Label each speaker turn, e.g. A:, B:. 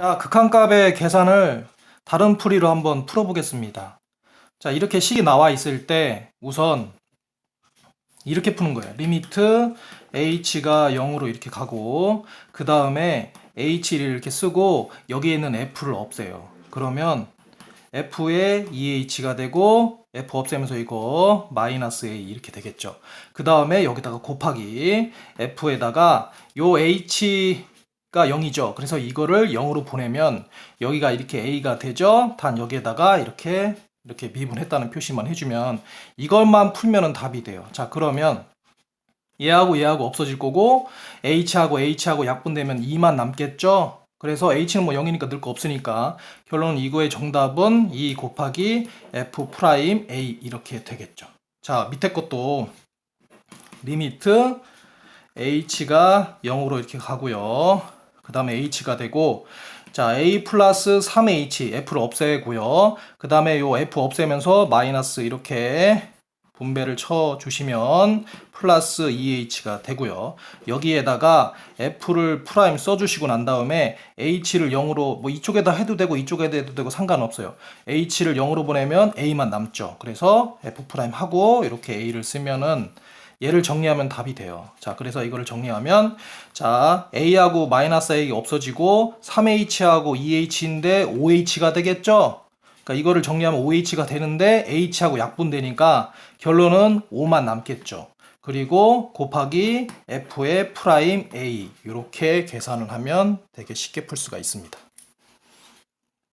A: 자, 극한값의 계산을 다른 풀이로 한번 풀어보겠습니다. 자, 이렇게 식이 나와 있을 때 우선 이렇게 푸는 거예요. 리미트 h가 0으로 이렇게 가고 그 다음에 h를 이렇게 쓰고 여기에 있는 f를 없애요. 그러면 f에 2h가 되고 f 없애면서 이거 마이너스 a 이렇게 되겠죠. 그 다음에 여기다가 곱하기 f에다가 요 h 가 0이죠. 그래서 이거를 0으로 보내면 여기가 이렇게 a가 되죠. 단 여기에다가 이렇게 이렇게 미분했다는 표시만 해주면 이것만 풀면은 답이 돼요. 자 그러면 얘하고 얘하고 없어질 거고 h하고 h하고 약분되면 2만 남겠죠. 그래서 h는 뭐 0이니까 늘 거 없으니까 결론은 이거의 정답은 2 곱하기 f 프라임 a 이렇게 되겠죠. 자 밑에 것도 리미트 h가 0으로 이렇게 가고요. 그 다음에 h가 되고 자 a 플러스 3h f를 없애고요. 그 다음에 요 f 없애면서 마이너스 이렇게 분배를 쳐 주시면 플러스 2h가 되고요. 여기에다가 f를 프라임 써주시고 난 다음에 h를 0으로 뭐 이쪽에다 해도 되고 이쪽에다 해도 되고 상관없어요. h를 0으로 보내면 a만 남죠. 그래서 f 프라임 하고 이렇게 a를 쓰면은 얘를 정리하면 답이 돼요. 자, 그래서 이거를 정리하면 자, a하고 마이너스 a 없어지고 3h하고 2h인데 5h가 되겠죠? 그러니까 이거를 정리하면 5h가 되는데 h하고 약분되니까 결론은 5만 남겠죠. 그리고 곱하기 f의 프라임 a 이렇게 계산을 하면 되게 쉽게 풀 수가 있습니다.